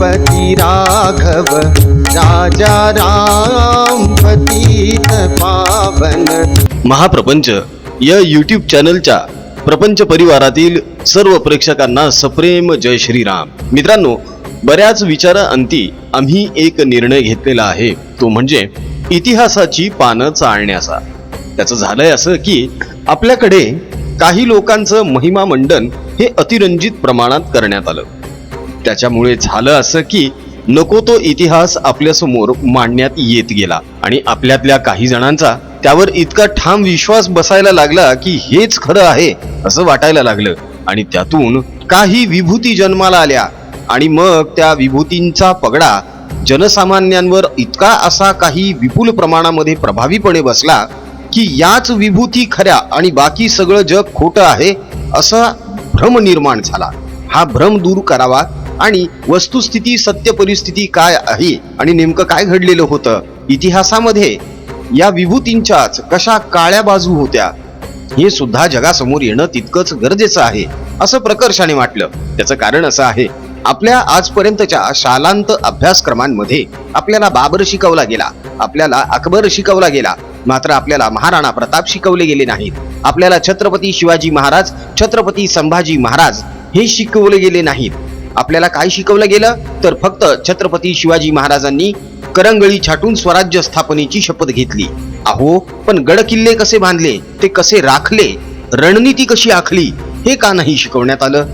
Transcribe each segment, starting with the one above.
पती राघव राजा राम पतीत पावन. महाप्रपंच या यूट्यूब चॅनलच्या प्रपंच परिवारातील सर्व प्रेक्षकांना सप्रेम जय श्रीराम. मित्रांनो बऱ्याच विचाराअंती आम्ही एक निर्णय घेतलेला आहे. तो म्हणजे इतिहासाची पानं चाळण्याचा त्याचं झालंय असं की आपल्याकडे काही लोकांचं महिमा मंडन हे अतिरंजित प्रमाणात करण्यात आलं. त्याच्यामुळे झालं असं की नको तो इतिहास आपल्यासमोर मांडण्यात येत गेला. आणि आपल्यातल्या काही जणांचा त्यावर इतका ठाम विश्वास बसायला लागला की हेच खरं आहे असं वाटायला लागलं. आणि त्यातून काही विभूती जन्माला आल्या. आणि मग त्या विभूतींचा पगडा जनसामान्यांवर इतका असा काही विपुल प्रमाणामध्ये प्रभावीपणे बसला की याच विभूती खऱ्या आणि बाकी सगळं जग खोटं आहे असा भ्रम निर्माण झाला. हा भ्रम दूर करावा आणि वस्तुस्थिती सत्य परिस्थिती काय आहे आणि नेमकं काय घडलेलं होतं इतिहासामध्ये? या विभूतींच्याच कशा काळ्या बाजू होत्या? हे सुद्धा जगासमोर येणं तितकंच गरजेचं आहे असं प्रकर्षाने वाटलं. त्याचं कारण असं आहे आपल्या आजपर्यंतच्या शालांत अभ्यासक्रमांमध्ये आपल्याला बाबर शिकवला गेला आपल्याला अकबर शिकवला गेला मात्र आपल्याला महाराणा प्रताप शिकवले गेले नाहीत. आपल्याला छत्रपती शिवाजी महाराज छत्रपती संभाजी महाराज हे शिकवले गेले नाहीत. आपल्याला काय शिकवलं गेलं? तर फक्त छत्रपती शिवाजी महाराजांनी करंगळी छाटून स्वराज्य स्थापनेची शपथ घेतली. अहो पण गड किल्ले कसे बांधले? ते कसे राखले? रणनीती कशी आखली? हे का नाही शिकवण्यात आलं?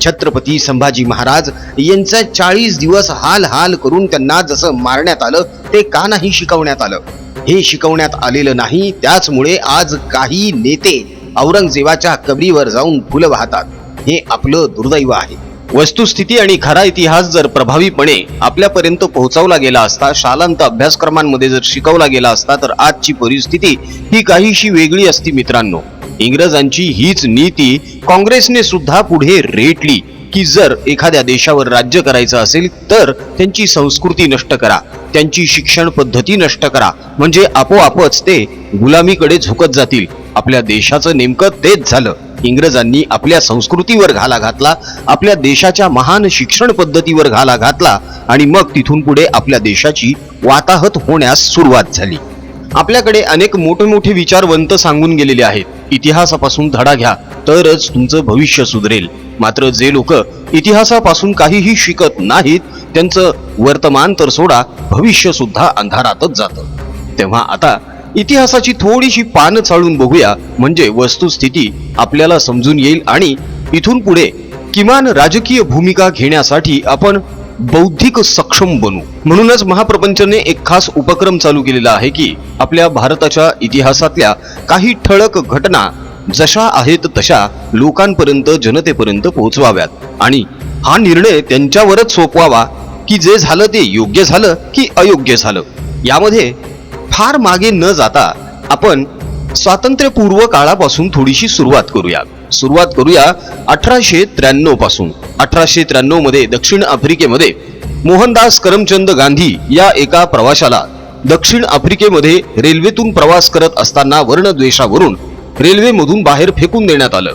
छत्रपती संभाजी महाराज यांचा चाळीस दिवस हाल हाल करून त्यांना जसं मारण्यात आलं ते का नाही शिकवण्यात आलं? हे शिकवण्यात आलेलं नाही त्याचमुळे आज काही नेते औरंगजेबाच्या कबरीवर जाऊन फुलं वाहतात. हे आपलं दुर्दैव आहे. वस्तुस्थिती आणि खरा इतिहास जर प्रभावीपणे आपल्यापर्यंत पोहोचवला गेला असता शालांत अभ्यासक्रमांमध्ये जर शिकवला गेला असता तर आजची परिस्थिती ही काहीशी वेगळी असती मित्रांनो. इंग्रजांची हीच नीती काँग्रेसने सुद्धा पुढे रेटली की जर एखाद्या देशावर राज्य करायचं असेल तर त्यांची संस्कृती नष्ट करा त्यांची शिक्षण पद्धती नष्ट करा. म्हणजे आपोआपच ते गुलामीकडे झुकत जातील. आपल्या देशाचं नेमकं तेच झालं. इंग्रजांनी आपल्या संस्कृतीवर घाला घातला आपल्या देशाच्या महान शिक्षण पद्धतीवर घाला घातला आणि मग तिथून पुढे आपल्या देशाची वाताहत होण्यास सुरुवात झाली. आपल्याकडे अनेक मोठे मोठे विचारवंत सांगून गेलेले आहेत इतिहासापासून धडा घ्या तरच तुमचं भविष्य सुधरेल. मात्र जे लोक इतिहासापासून काहीही शिकत नाहीत त्यांचं वर्तमान तर सोडा भविष्य सुद्धा अंधारातच जातं. तेव्हा आता इतिहासाची थोडीशी पानं चाळून बघूया. म्हणजे वस्तुस्थिती आपल्याला समजून येईल आणि इथून पुढे किमान राजकीय भूमिका घेण्यासाठी आपण बौद्धिक सक्षम बनू. म्हणूनच महाप्रपंचने एक खास उपक्रम चालू केलेला आहे की आपल्या भारताच्या इतिहासातल्या काही ठळक घटना जशा आहेत तशा लोकांपर्यंत जनतेपर्यंत पोहोचवाव्यात. आणि हा निर्णय त्यांच्यावरच सोपवावा की जे झालं ते योग्य झालं की अयोग्य झालं. यामध्ये फार मागे न जाता आपण स्वातंत्र्यपूर्व काळापासून थोडीशी सुरुवात करूया. सुरुवात करूया अठराशे त्र्याण्णवपासून. अठराशे त्र्याण्णवमध्ये दक्षिण आफ्रिकेमध्ये मोहनदास करमचंद गांधी या एका प्रवाशाला दक्षिण आफ्रिकेमध्ये रेल्वेतून प्रवास करत असताना वर्णद्वेषावरून रेल्वेमधून बाहेर फेकून देण्यात आलं.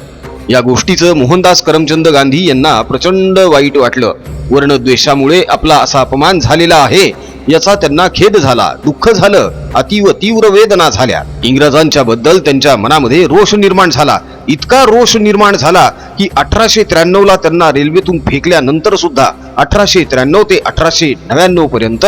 या गोष्टीचं मोहनदास करमचंद गांधी यांना प्रचंड वाईट वाटलं. वर्णद्वेषामुळे आपला असा अपमान झालेला आहे याचा त्यांना खेद झाला दुःख झालं अतीव तीव्र वेदना झाल्या. इंग्रजांच्या बद्दल त्यांच्या मनामध्ये रोष निर्माण झाला. इतका रोष निर्माण झाला की अठराशे त्र्याण्णव ला त्यांना रेल्वेतून फेकल्यानंतर सुद्धा अठराशे त्र्याण्णव ते अठराशे नव्याण्णव पर्यंत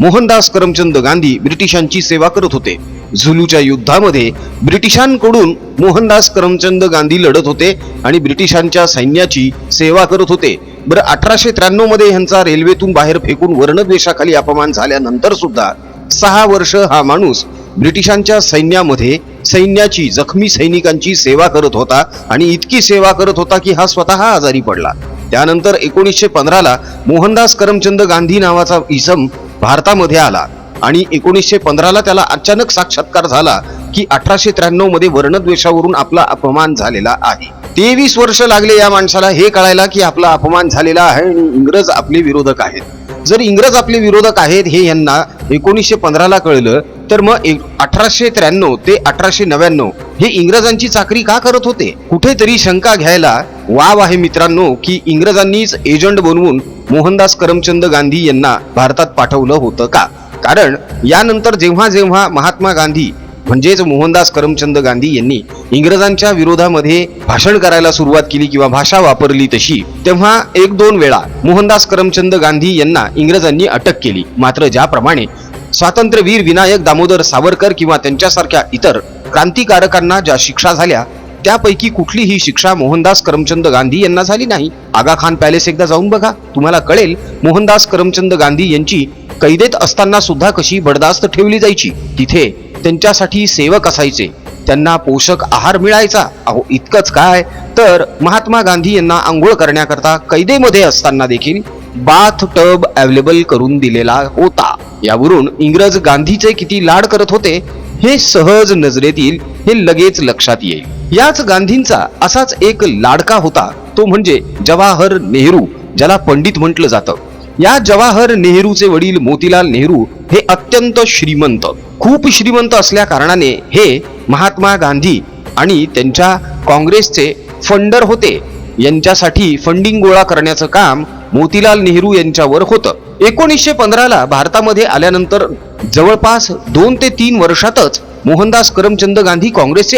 मोहनदास करमचंद गांधी ब्रिटिशांची सेवा करत होते. झुलूच्या युद्धामध्ये ब्रिटिशांकडून मोहनदास करमचंद गांधी लढत होते आणि ब्रिटिशांच्या सैन्याची सेवा करत होते. बरं अठराशे त्र्याण्णवमध्ये ह्यांचा रेल्वेतून बाहेर फेकून वर्णद्वेषाखाली अपमान झाल्यानंतर सुद्धा सहा वर्ष हा माणूस ब्रिटिशांच्या सैन्यामध्ये सैन्याची जखमी सैनिकांची सेवा करत होता आणि इतकी सेवा करत होता की हा स्वतः आजारी पडला. त्यानंतर एकोणीसशे पंधराला मोहनदास करमचंद गांधी नावाचा इसम भारतामध्ये आला आणि एकोणीसशे पंधराला त्याला अचानक साक्षात्कार झाला की अठराशे त्र्याण्णवमध्ये वर्णद्वेषावरून आपला अपमान झालेला आहे. तेवीस वर्ष लागले या माणसाला हे कळायला की आपला अपमान झालेला आहे आणि इंग्रज आपले विरोधक आहेत. जर इंग्रज आपले विरोधक आहेत हे यांना एकोणीसशे पंधराला कळलं तर मग अठराशे त्र्याण्णव ते अठराशे नव्याण्णव हे इंग्रजांची चाकरी का करत होते? कुठेतरी शंका घ्यायला वाव आहे मित्रांनो की इंग्रजांनीच एजंट बनवून मोहनदास करमचंद गांधी यांना भारतात पाठवलं होतं का? कारण यानंतर जेव्हा जेव्हा महात्मा गांधी म्हणजेच मोहनदास करमचंद गांधी यांनी इंग्रजांच्या विरोधामध्ये भाषण करायला सुरुवात केली किंवा भाषा वापरली तशी तेव्हा एक दोन वेळा मोहनदास करमचंद गांधी यांना इंग्रजांनी अटक केली. मात्र ज्याप्रमाणे स्वातंत्र्यवीर विनायक दामोदर सावरकर किंवा त्यांच्यासारख्या इतर क्रांतिकारकांना ज्या शिक्षा झाल्या त्यापैकी कुठलीही शिक्षा मोहनदास करमचंद गांधी यांना झाली नाही. आगा खान पॅलेस एकदा जाऊन बघा. तुम्हाला कळेल मोहनदास करमचंद गांधी यांची कैदेत असताना सुद्धा कशी बडदास्त ठेवली जायची? तिथे त्यांच्यासाठी सेवक असायचे. त्यांना पोषक आहार मिळायचा. अहो इतकंच काय? तर महात्मा गांधी यांना आंघोळ करण्याकरता कैदेमध्ये असताना देखील बाथ टब अवेलेबल करून दिलेला होता. यावरून इंग्रज गांधीचे किती लाड करत होते? हे सहज नजरेत येईल हे लगेच लक्षात येईल. याच गांधींचा असाच एक लाडका होता तो म्हणजे जवाहर नेहरू ज्याला पंडित म्हटलं जातं. या जवाहर नेहरूचे वडील मोतीलाल नेहरू हे अत्यंत श्रीमंत खूप श्रीमंत असल्या कारणाने हे महात्मा गांधी आणि त्यांच्या काँग्रेसचे फंडर होते. यांच्यासाठी फंडिंग गोळा करण्याचं काम मोतीलाल नेहरू यांच्यावर होतं. एकोणीसशे पंधराला भारतामध्ये आल्यानंतर जवळपास दोन ते तीन वर्षातच मोहनदास करमचंद गांधी काँग्रेसचे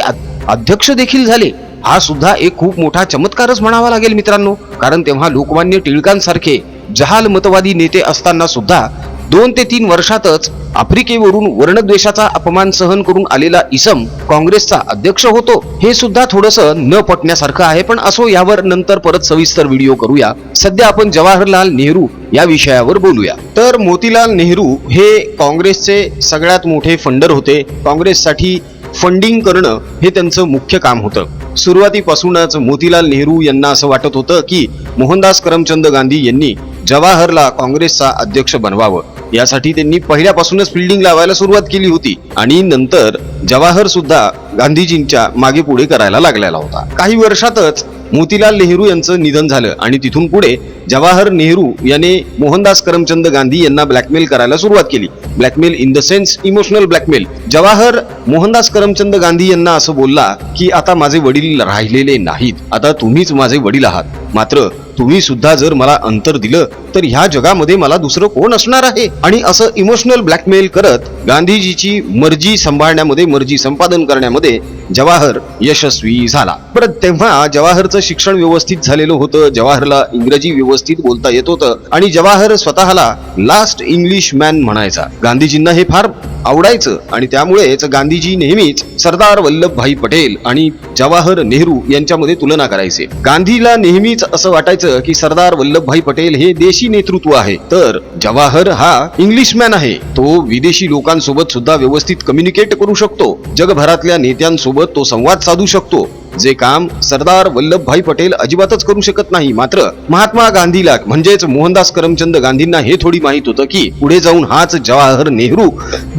अध्यक्ष देखील झाले. हा सुद्धा एक खूप मोठा चमत्कारच म्हणावा लागेल मित्रांनो. कारण तेव्हा लोकमान्य टिळकांसारखे जहाल मतवादी नेते असताना सुद्धा दोन ते तीन वर्षातच आफ्रिकेवरून वर्णद्वेषाचा अपमान सहन करून आलेला इसम काँग्रेसचा अध्यक्ष होतो. हे सुद्धा थोडस न पटण्यासारखं आहे पण असो यावर नंतर परत सविस्तर व्हिडिओ करूया. सध्या आपण जवाहरलाल नेहरू या विषयावर बोलूया. तर मोतीलाल नेहरू हे काँग्रेसचे सगळ्यात मोठे फंडर होते. काँग्रेससाठी फंडिंग करणं हे त्यांचं मुख्य काम होतं. सुरुवातीपासूनच मोतीलाल नेहरू यांना असं वाटत होतं की मोहनदास करमचंद गांधी यांनी जवाहरला काँग्रेसचा अध्यक्ष बनवावं. यासाठी त्यांनी पहिल्यापासूनच फिल्डिंग लावायला सुरुवात केली होती. आणि नंतर जवाहर सुद्धा गांधीजींच्या मागे पुढे करायला लागलेला होता. काही वर्षातच मोतीलाल नेहरू यांचं निधन झालं. आणि तिथून पुढे जवाहर नेहरू याने मोहनदास करमचंद गांधी यांना ब्लॅकमेल करायला सुरुवात केली. Blackmail in the sense emotional blackmail Jawahar Mohandas Karamchand Gandhi यांना असं बोलला की आता माझे वडील राहिलेले नाहीत. आता तुम्हीच माझे वडील आहात. मात्र तुम्ही सुद्धा जर मला अंतर दिलं तर ह्या जगामध्ये मला दुसरं कोण असणार आहे? आणि असं इमोशनल ब्लॅकमेल करत गांधीजीची मर्जी सांभाळण्यामध्ये मर्जी संपादन करण्यामध्ये जवाहर यशस्वी झाला. परत तेव्हा जवाहरचं शिक्षण व्यवस्थित झालेलं होतं जवाहरला इंग्रजी व्यवस्थित बोलता येत होतं आणि जवाहर स्वतःला लास्ट इंग्लिश मॅन म्हणायचा. गांधीजींना हे फार आवडायचं आणि त्यामुळेच गांधीजी नेहमीच सरदार वल्लभभाई पटेल आणि जवाहर नेहरू यांच्यामध्ये तुलना करायचे. गांधीला नेहमीच असं वाटायचं की सरदार वल्लभभाई पटेल हे देशी नेतृत्व आहे. तर जवाहर हा इंग्लिशमॅन आहे. तो विदेशी लोकांसोबत सुद्धा व्यवस्थित कम्युनिकेट करू शकतो. जगभरातल्या नेत्यांसोबत तो संवाद साधू शकतो. जे काम सरदार वल्लभभाई पटेल अजिबातच करू शकत नाही. मात्र महात्मा गांधीला म्हणजेच मोहनदास करमचंद गांधींना हे थोडी माहीत होतं की पुढे जाऊन हाच जवाहर नेहरू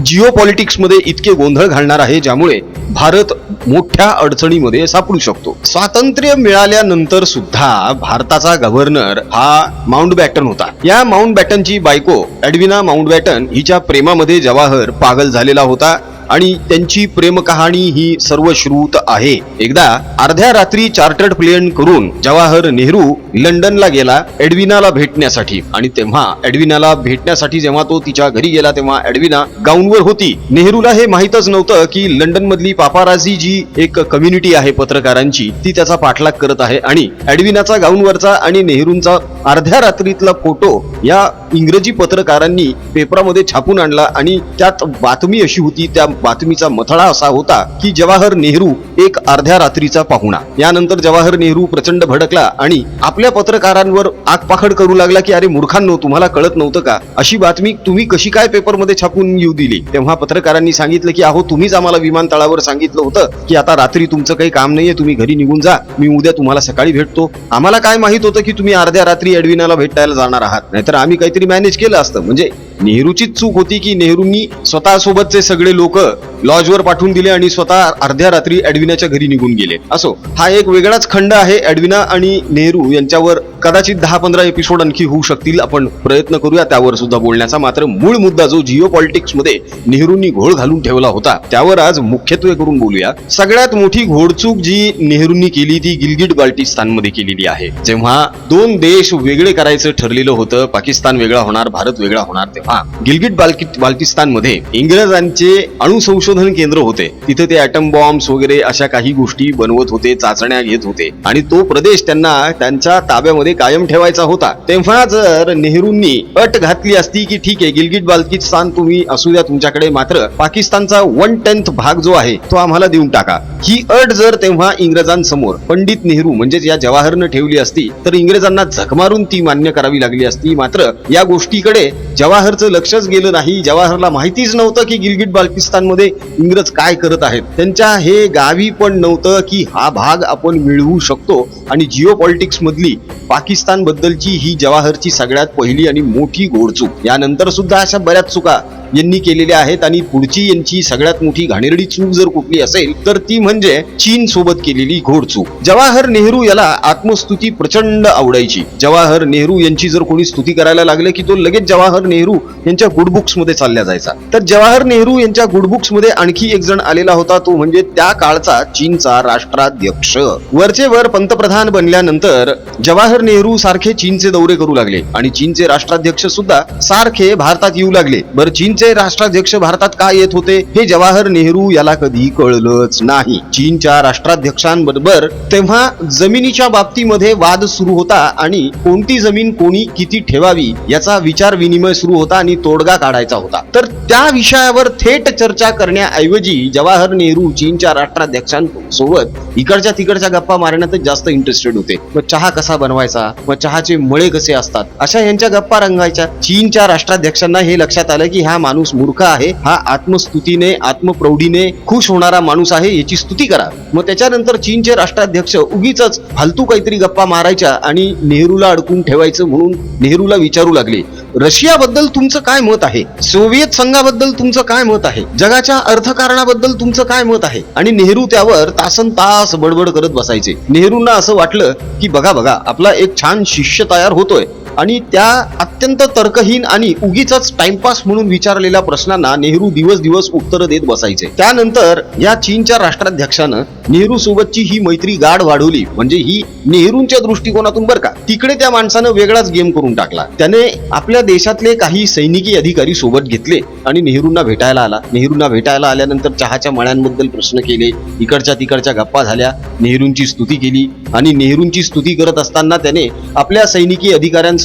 जिओ मध्ये इतके गोंधळ घालणार आहे ज्यामुळे भारत मोठ्या अडचणीमध्ये सापडू शकतो. स्वातंत्र्य मिळाल्यानंतर सुद्धा भारताचा गव्हर्नर हा माउंट बॅटन होता. या माउंट बॅटनची बायको एडविना माउंट बॅटन हिच्या प्रेमामध्ये जवाहर पागल झालेला होता. आणि त्यांची प्रेमकहाणी ही सर्वश्रुत आहे. एकदा अर्ध्या रात्री चार्टर्ड प्लेन करून जवाहर नेहरू लंडनला गेला एडविनाला भेटण्यासाठी. आणि तेव्हा एडविनाला भेटण्यासाठी जेव्हा तो तिच्या घरी गेला तेव्हा एडविना गाऊनवर होती. नेहरूला हे माहीतच नव्हतं की लंडन मधली पापाराझी जी एक कम्युनिटी आहे पत्रकारांची ती त्याचा पाठलाग करत आहे. आणि एडविनाचा गाऊनवरचा आणि नेहरूंचा अर्ध्या रात्रीतला फोटो या इंग्रजी पत्रकारांनी पेपरामध्ये छापून आणला आणि त्यात बातमी अशी होती त्या बातमीचा मथळा असा होता की जवाहर नेहरू एक अर्ध्या रात्रीचा पाहुणा. यानंतर जवाहर नेहरू प्रचंड भडकला आणि आपल्या पत्रकारांवर आगपाखड करू लागला की अरे मूर्खांनो तुम्हाला कळत नव्हतं का? अशी बातमी तुम्ही कशी काय पेपरमध्ये छापून येऊ दिली? तेव्हा पत्रकारांनी सांगितलं की अहो तुम्हीच आम्हाला विमानतळावर सांगितलं होतं की आता रात्री तुमचं काही काम नाहीये तुम्ही घरी निघून जा. मी उद्या तुम्हाला सकाळी भेटतो. आम्हाला काय माहीत होतं की तुम्ही अर्ध्या रात्री एडविनाला भेटायला जाणार आहात. नाहीतर आम्ही काहीतरी मॅनेज केलं असतं. म्हणजे नेहरूचीच चूक होती की नेहरूंनी स्वतःसोबतचे सगळे लोक लॉजवर पाठवून दिले आणि स्वतः अर्ध्या रात्री ॲडविनाच्या घरी निघून गेले. असो हा एक वेगळाच खंड आहे. ॲडविना आणि नेहरू यांच्यावर कदाचित दहा पंधरा एपिसोड आणखी होऊ शकतील. आपण प्रयत्न करूया त्यावर सुद्धा बोलण्याचा. मात्र मूळ मुद्दा जो जिओ मध्ये नेहरूंनी घोळ घालून ठेवला होता त्यावर आज मुख्यत्वे करून बोलूया. सगळ्यात मोठी घोडचूक जी नेहरूंनी केली ती गिलगिट बाल्टिस्तानमध्ये केलेली आहे. जेव्हा दोन देश वेगळे करायचं ठरलेलं होतं पाकिस्तान वेगळा होणार भारत वेगळा होणार तेव्हा गिलगिट बाल्किट इंग्रजांचे अणुसंशोधन केंद्र होते. तिथे ते अॅटम बॉम्ब्स वगैरे अशा काही गोष्टी बनवत होते चाचण्या घेत होते. आणि तो प्रदेश त्यांना त्यांच्या ताब्यामध्ये कायम ठेवायचा होता. तेव्हा जर नेहरूंनी अट घातली असती की ठीक आहे गिलगिट बाल्टिस्तान तुम्ही असू द्या तुमच्याकडे मात्र पाकिस्तानचा वन टेन्थ भाग जो आहे तो आम्हाला देऊन टाका. ही अट जर तेव्हा इंग्रजांसमोर पंडित नेहरू म्हणजेच या जवाहरनं ठेवली असती तर इंग्रजांना झक मारून ती मान्य करावी लागली असती. मात्र या गोष्टीकडे जवाहर जवाहरचं लक्षच गेलं नाही. जवाहरला माहितीच नव्हतं की गिलगिट बाल्टिस्तानमध्ये इंग्रज काय करत आहेत. त्यांच्या हे गावी पण नव्हतं की हा भाग आपण मिळवू शकतो. आणि जिओ मधली पाकिस्तान बद्दलची ही जवाहरची सगळ्यात पहिली आणि मोठी घोडचूक. यानंतर सुद्धा अशा बऱ्याच चुका यांनी केलेल्या आहेत आणि पुढची यांची सगळ्यात मोठी घाणेरडी चूक जर कुठली असेल तर ती म्हणजे चीन सोबत केलेली घोडचूक जवाहर नेहरू याला आत्मस्तुती प्रचंड आवडायची. जवाहर नेहरू यांची जर कोणी स्तुती करायला लागले की तो लगेच जवाहर नेहरू यांच्या गुडबुक्समध्ये चालल्या जायचा. तर जवाहर नेहरू यांच्या गुडबुक्समध्ये आणखी एक जण आलेला होता तो म्हणजे त्या काळचा चीनचा राष्ट्राध्यक्ष. वरचे वर पंतप्रधान बनल्यानंतर जवाहर नेहरू सारखे चीनचे दौरे करू लागले आणि चीनचे राष्ट्राध्यक्ष सुद्धा सारखे भारतात येऊ लागले. बरं चीन चीनचे राष्ट्राध्यक्ष भारतात का येत होते हे जवाहर नेहरू याला कधी कळलंच नाही. चीनच्या राष्ट्राध्यक्षांबरोबर तेव्हा जमिनीच्या बाबतीमध्ये वाद सुरू होता आणि कोणती जमीन कोणी किती ठेवावी याचा विचार विनिमय सुरू होता आणि तोडगा काढायचा होता. तर त्या विषयावर थेट चर्चा करण्याऐवजी जवाहर नेहरू चीनच्या राष्ट्राध्यक्षांसोबत इकडच्या तिकडच्या गप्पा मारण्यातच जास्त इंटरेस्टेड होते. मग चहा कसा बनवायचा? मग चहाचे मळे कसे असतात? अशा यांच्या गप्पा रंगायच्या चीनच्या राष्ट्राध्यक्षांना हे लक्षात आलं की ह्या माणूस मूर्ख आहे हा आत्मस्तुतीने आत्मप्रौढीने खुश होणारा माणूस आहे याची स्तुती करा. मग त्याच्यानंतर चीनचे राष्ट्राध्यक्ष उगीच फालतू काहीतरी गप्पा मारायच्या आणि नेहरूला अडकून ठेवायचं म्हणून नेहरूला विचारू लागले. रशियाबद्दल तुमचं काय मत आहे? सोव्हिएत संघाबद्दल तुमचं काय मत आहे? जगाच्या अर्थकारणाबद्दल तुमचं काय मत आहे? आणि नेहरू त्यावर तासन तास बडबड करत बसायचे. नेहरूंना असं वाटलं की बघा बघा आपला एक छान शिष्य तयार होतोय. आणि त्या अत्यंत तर्कहीन आणि उगीच टाइमपास म्हणून विचारलेल्या प्रश्नांना नेहरू दिवस दिवस उत्तरं देत बसायचे. त्यानंतर या चीनच्या राष्ट्राध्यक्षानं नेहरू सोबतची ही मैत्री गाढ वाढवली. म्हणजे ही नेहरूंच्या दृष्टिकोनातून बरं का तिकडे त्या माणसानं वेगळाच गेम करून टाकला. त्याने आपल्या देशातले काही सैनिकी अधिकारी सोबत घेतले आणि नेहरूंना भेटायला आला. नेहरूंना भेटायला आल्यानंतर चहाच्या मळ्यांबद्दल प्रश्न केले. इकडच्या तिकडच्या गप्पा झाल्या. नेहरूंची स्तुती केली आणि नेहरूंची स्तुती करत असताना त्याने आपल्या सैनिकी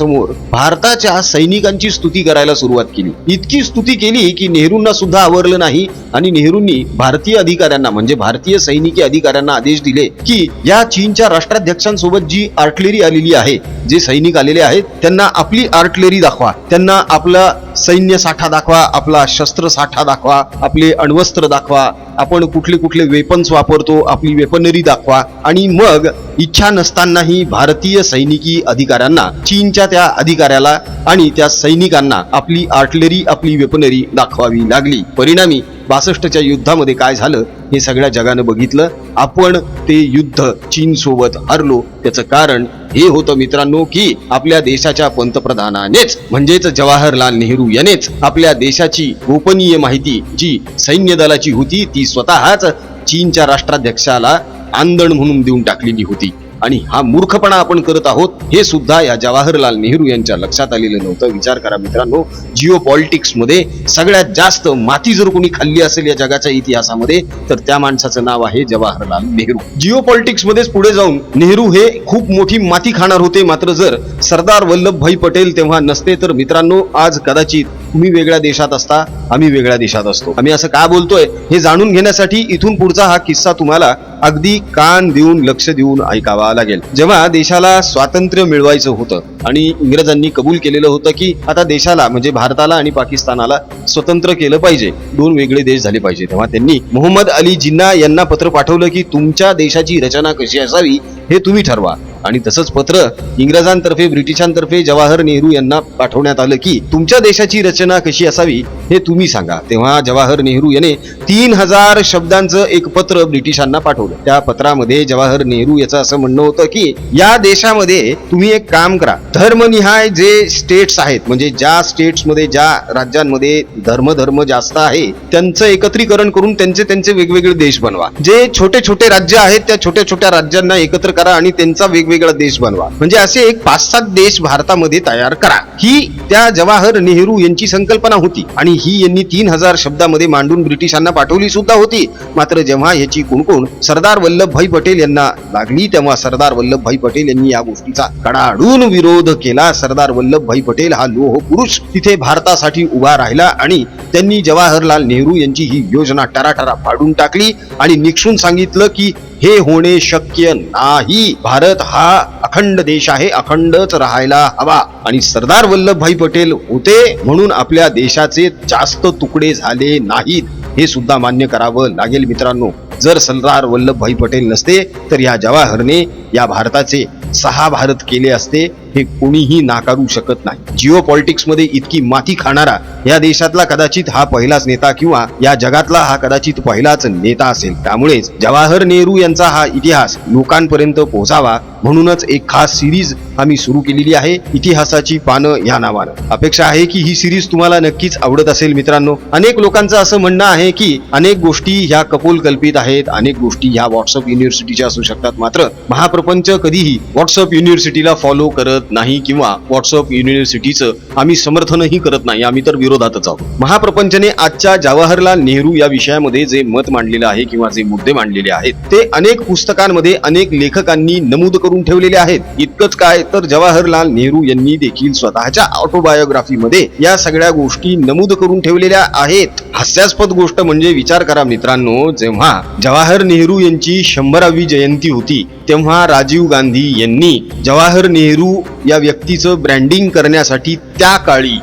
समोर भारताच्या सैनिकांची स्तुती करायला सुरुवात केली. इतकी स्तुती केली की नेहरूंना सुद्धा आवरलं नाही आणि नेहरूंनी भारतीय अधिकाऱ्यांना म्हणजे भारतीय सैनिकी अधिकाऱ्यांना आदेश दिले की या चीनच्या राष्ट्राध्यक्षांसोबत जी आर्टलरी आलेली आहे जे सैनिक आलेले आहेत त्यांना आपली आर्टलरी दाखवा त्यांना आपला सैन्य साठा दाखवा आपला शस्त्र साठा दाखवा आपले अण्वस्त्र दाखवा आपण कुठले कुठले वेपन्स वापरतो आपली वेपनरी दाखवा आणि मग इच्छा नसतानाही भारतीय सैनिकी अधिकाऱ्यांना चीनच्या त्या अधिकाऱ्याला आणि त्या सैनिकांना आपली आर्टलरी आपली वेपनरी दाखवावी लागली. परिणामी बासष्टच्या युद्धामध्ये काय झालं हे सगळ्या जगानं बघितलं. आपण ते युद्ध चीन सोबत हरलो. त्याचं कारण हे होतं मित्रांनो की आपल्या देशाच्या पंतप्रधानानेच म्हणजेच जवाहरलाल नेहरू यानेच आपल्या देशाची गोपनीय माहिती जी सैन्य दलाची होती ती स्वतःच चीनच्या राष्ट्राध्यक्षाला आंदण म्हणून देऊन टाकलेली होती. आणि हा मूर्खपणा आपण करत आहोत हे सुद्धा या जवाहरलाल नेहरू यांच्या लक्षात आलेलं नव्हतं. विचार करा मित्रांनो जिओ पॉलिटिक्समध्ये सगळ्यात जास्त माती जर कोणी खाल्ली असेल या जगाच्या इतिहासामध्ये तर त्या माणसाचं नाव आहे जवाहरलाल नेहरू. जिओ पॉलिटिक्समध्येच पुढे जाऊन नेहरू हे खूप मोठी माती खाणार होते. मात्र जर सरदार वल्लभभाई पटेल तेव्हा नसते तर मित्रांनो आज कदाचित तुम्ही वेगळ्या देशात असता आम्ही वेगळ्या देशात असतो. आम्ही असं का बोलतोय? हे जाणून घेण्यासाठी इथून पुढचा हा किस्सा तुम्हाला अगदी कान देऊन लक्ष देऊन ऐकावा लागेल. जेव्हा देशाला स्वातंत्र्य मिळवायचं होतं आणि इंग्रजांनी कबूल केलेलं होतं की आता देशाला म्हणजे भारताला आणि पाकिस्तानाला स्वतंत्र केलं पाहिजे दोन वेगळे देश झाले पाहिजे तेव्हा त्यांनी मोहम्मद अली जिन्ना यांना पत्र पाठवलं की तुमच्या देशाची रचना कशी असावी हे तुम्ही ठरवा. आणि तसंच पत्र इंग्रजांतर्फे ब्रिटिशांतर्फे जवाहर नेहरू यांना पाठवण्यात आलं की तुमच्या देशाची रचना कशी असावी हे तुम्ही सांगा. तेव्हा जवाहर नेहरू याने तीन हजार शब्दांचं एक पत्र ब्रिटिशांना पाठवलं. त्या पत्रामध्ये जवाहर नेहरू याचं असं म्हणणं होतं की या देशामध्ये तुम्ही एक काम करा. धर्मनिहाय जे स्टेट्स आहेत म्हणजे ज्या स्टेट्समध्ये ज्या राज्यांमध्ये धर्म धर्म जास्त आहे त्यांचं एकत्रीकरण करून त्यांचे त्यांचे वेगवेगळे देश बनवा. जे छोटे छोटे राज्य आहेत त्या छोट्या छोट्या राज्यांना एकत्र करा आणि त्यांचा वेगवेगळा देश बनवा. म्हणजे असे एक पाच सात देश भारतामध्ये तयार करा. ही त्या जवाहर नेहरू यांची संकल्पना होती. आणि ही यांनी तीन हजार शब्दामध्ये मांडून ब्रिटिशांना पाठवली सुद्धा होती. मात्र जेव्हा याची कुणकुण सरदार वल्लभभाई पटेल यांना लागली तेव्हा सरदार वल्लभभाई पटेल यांनी या गोष्टीचा कडाडून विरोध केला. सरदार वल्लभभाई पटेल हा लोह पुरुष तिथे भारतासाठी उभा राहिला आणि त्यांनी जवाहरलाल नेहरू यांची ही योजना टराटरा पाडून टाकली आणि निक्षून सांगितलं की हे होणे शक्य नाही. भारत हा अखंड देश आहे अखंडच राहायला हवा. आणि सरदार वल्लभभाई पटेल होते म्हणून आपल्या देशाचे जास्त तुकडे झाले नाहीत. हे सुद्धा मान्य करावं लागेल मित्रांनो. जर सरदार वल्लभभाई पटेल नसते तर या जवाहरने या भारताचे सहा भारत केले असते. हे कोणीही नाकारू शकत नाही. जिओ पॉलिटिक्समध्ये इतकी माती खाणारा या देशातला कदाचित हा पहिलाच नेता किंवा या जगातला हा कदाचित पहिलाच नेता असेल. त्यामुळेच जवाहर नेहरू यांचा हा इतिहास लोकांपर्यंत पोहोचावा म्हणूनच एक खास सिरीज आम्ही सुरू केलेली आहे. इतिहासाची पानं या नावानं. अपेक्षा आहे की ही सिरीज तुम्हाला नक्कीच आवडत असेल मित्रांनो. अनेक लोकांचं असं म्हणणं आहे की अनेक गोष्टी ह्या कपोल कल्पित आहेत. अनेक गोष्टी ह्या व्हॉट्सअप युनिव्हर्सिटीच्या असू शकतात. मात्र महाप्रपंच कधीही व्हॉट्सअप युनिव्हर्सिटीला फॉलो करत नाही किंवा व्हॉट्सअप युनिव्हर्सिटीचं आम्ही समर्थनही करत नाही आम्ही तर विरोधातच आहोत. महाप्रपंचने आजच्या जवाहरलाल नेहरू या विषयामध्ये जे मत मांडलेलं आहे किंवा जे मुद्दे मांडलेले आहेत ते अनेक पुस्तकांमध्ये अनेक लेखकांनी नमूद करून ठेवलेले आहेत. इतकंच काय तर जवाहरलाल नेहरू यांनी देखील स्वतःच्या ऑटोबायोग्राफीमध्ये या सगळ्या गोष्टी नमूद करून ठेवलेल्या आहेत. हास्यास्पद गोष्ट म्हणजे विचार करा मित्रांनो जेव्हा जवाहर नेहरू यांची शंभरावी जयंती होती तेव्हा राजीव गांधी यांनी जवाहर नेहरू या व्यक्तीचं ब्रँडिंग करण्यासाठी त्या काळी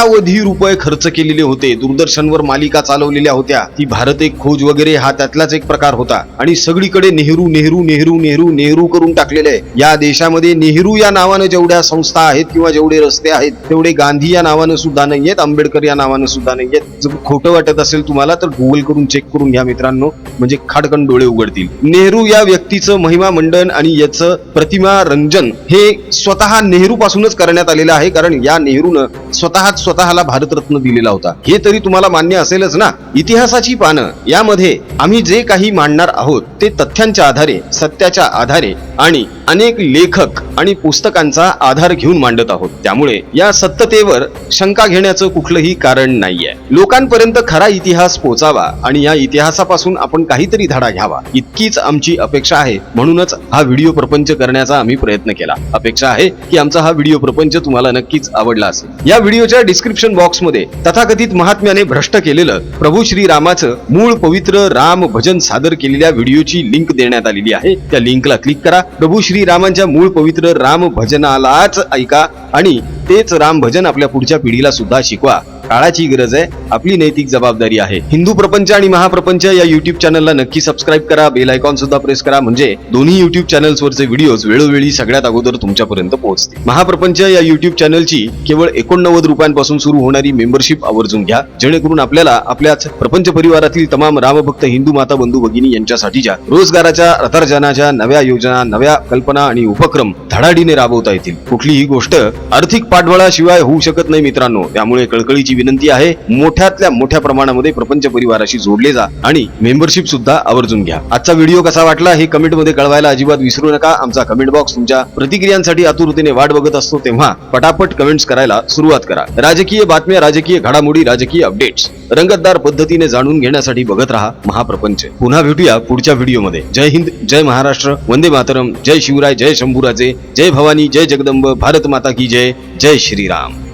कोट्यावधी रुपये खर्च केलेले होते. दूरदर्शनवर मालिका चालवलेल्या होत्या. ती भारत एक खोज वगैरे हा त्यातलाच एक प्रकार होता. आणि सगळीकडे नेहरू नेहरू नेहरू नेहरू नेहरू करून टाकलेले या देशामध्ये नेहरू या नावानं जेवढ्या संस्था आहेत किंवा जेवढे रस्ते आहेत तेवढे गांधी या नावानं सुद्धा नाहीयेत आंबेडकर या नावानं सुद्धा नाहीयेत जर खोटं वाटत असेल तुम्हाला तर गुगल करून चेक करून घ्या मित्रांनो. म्हणजे खाडकन डोळे उघडतील. नेहरू या व्यक्तीचं महिमा मंडन आणि याचं प्रतिमा रंजन हे स्वतः नेहरू पासूनच करण्यात आलेलं आहे. कारण या नेहरूनं स्वतःच स्वतःला भारतरत्न दिलेला होता. हे तरी तुम्हाला मान्य असेलच ना? इतिहासाची पानं. यामध्ये आम्ही जे काही मांडणार आहोत ते तथ्यांच्या आधारे सत्याच्या आधारे आणि अनेक लेखक आणि पुस्तकांचा आधार घेऊन मांडत आहोत. त्यामुळे या सत्यतेवर शंका घेण्याचं कुठलंही कारण नाहीये. लोकांपर्यंत खरा इतिहास पोचावा आणि या इतिहासापासून आपण काहीतरी धडा घ्यावा. इतकीच आमची अपेक्षा आहे. म्हणूनच हा व्हिडिओ प्रपंच करण्याचा आम्ही प्रयत्न केला. अपेक्षा आहे की आमचा हा व्हिडिओ प्रपंच तुम्हाला नक्कीच आवडला असेल. या व्हिडिओच्या डिस्क्रिप्शन बॉक्समध्ये तथाकथित महात्म्याने भ्रष्ट केलेलं प्रभू श्री रामाचं मूळ पवित्र राम भजन सादर केलेल्या व्हिडिओची लिंक देण्यात आलेली आहे. त्या लिंकला क्लिक करा. प्रभू श्रीरामांच्या मूळ पवित्र राम भजनालाच ऐका आणि तेच राम भजन आपल्या पुढच्या पिढीला सुद्धा शिकवा. काळाची गरज आहे आपली नैतिक जबाबदारी आहे. हिंदू प्रपंच आणि महाप्रपंच या युट्यूब चॅनलला नक्की सबस्क्राईब करा बेल आयकॉन सुद्धा प्रेस करा म्हणजे दोन्ही युट्यूब चॅनल्सवरचे व्हिडिओज वेळोवेळी सगळ्यात अगोदर तुमच्यापर्यंत पोहोचतील. महाप्रपंच या युट्यूब चॅनलची केवळ एकोणनव्वद रुपयांपासून सुरू होणारी मेंबरशिप आवर्जून घ्या. जेणेकरून आपल्याला आपल्याच प्रपंच परिवारातील तमाम रामभक्त हिंदू माता बंधू भगिनी यांच्यासाठीच्या रोजगाराच्या रथार्जनाच्या नव्या योजना नव्या कल्पना आणि उपक्रम धडाडीने राबवता येतील. कुठलीही गोष्ट आर्थिक पाठबळाशिवाय होऊ शकत नाही मित्रांनो. त्यामुळे कळकळीची विनंती आहे मोठ्यातल्या मोठ्या प्रमाणामध्ये प्रपंच परिवाराशी जोडले जा आणि मेंबरशिप सुद्धा आवर्जून घ्या. आजचा व्हिडिओ कसा वाटला हे कमेंटमध्ये कळवायला अजिबात विसरू नका. आमचा कमेंट बॉक्स तुमच्या प्रतिक्रियांसाठी आतुरतेने वाट बघत असतो तेव्हा पटापट कमेंट्स करायला सुरुवात करा. राजकीय बातम्या राजकीय घडामोडी राजकीय अपडेट्स रंगतदार पद्धतीने जाणून घेण्यासाठी बघत राहा महाप्रपंच. पुन्हा भेटूया पुढच्या व्हिडिओमध्ये. जय हिंद जय महाराष्ट्र. वंदे मातरम. जय शिवराय जय शंभूराजे. जय भवानी जय जगदंब. भारत माता की जय जय श्रीराम।